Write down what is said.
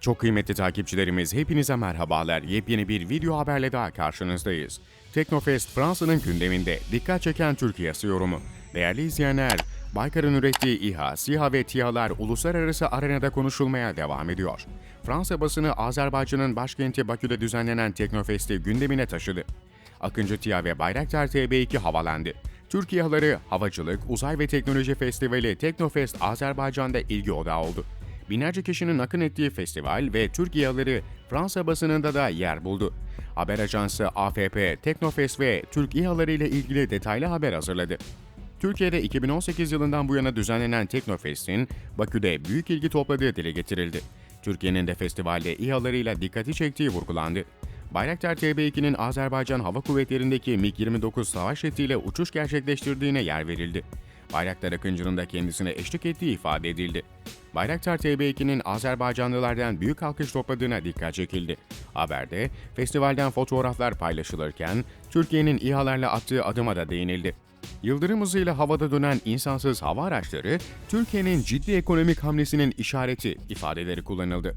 Çok kıymetli takipçilerimiz hepinize merhabalar. Yepyeni bir video haberle daha karşınızdayız. Teknofest Fransa'nın gündeminde dikkat çeken Türkiye'si yorumu. Değerli izleyenler, Baykar'ın ürettiği İHA, SİHA ve TİHA'lar uluslararası arenada konuşulmaya devam ediyor. Fransa basını Azerbaycan'ın başkenti Bakü'de düzenlenen Teknofest'i gündemine taşıdı. Akıncı TİHA ve Bayraktar TB2 havalandı. Türk İHA'ları Havacılık, Uzay ve Teknoloji Festivali Teknofest Azerbaycan'da ilgi odağı oldu. Binlerce kişinin akın ettiği festival ve Türk İHA'ları Fransa basınında da yer buldu. Haber ajansı AFP, Teknofest ve Türk İHA'ları ile ilgili detaylı haber hazırladı. Türkiye'de 2018 yılından bu yana düzenlenen Teknofest'in Bakü'de büyük ilgi topladığı dile getirildi. Türkiye'nin de festivalde İHA'larıyla dikkati çektiği vurgulandı. Bayraktar TB2'nin Azerbaycan Hava Kuvvetleri'ndeki MiG-29 savaş jetiyle uçuş gerçekleştirdiğine yer verildi. Bayraktar Akıncı'nın da kendisine eşlik ettiği ifade edildi. Bayraktar TB2'nin Azerbaycanlılardan büyük alkış topladığına dikkat çekildi. Haberde festivalden fotoğraflar paylaşılırken Türkiye'nin İHA'larla attığı adıma da değinildi. Yıldırım hızıyla havada dönen insansız hava araçları Türkiye'nin ciddi ekonomik hamlesinin işareti ifadeleri kullanıldı.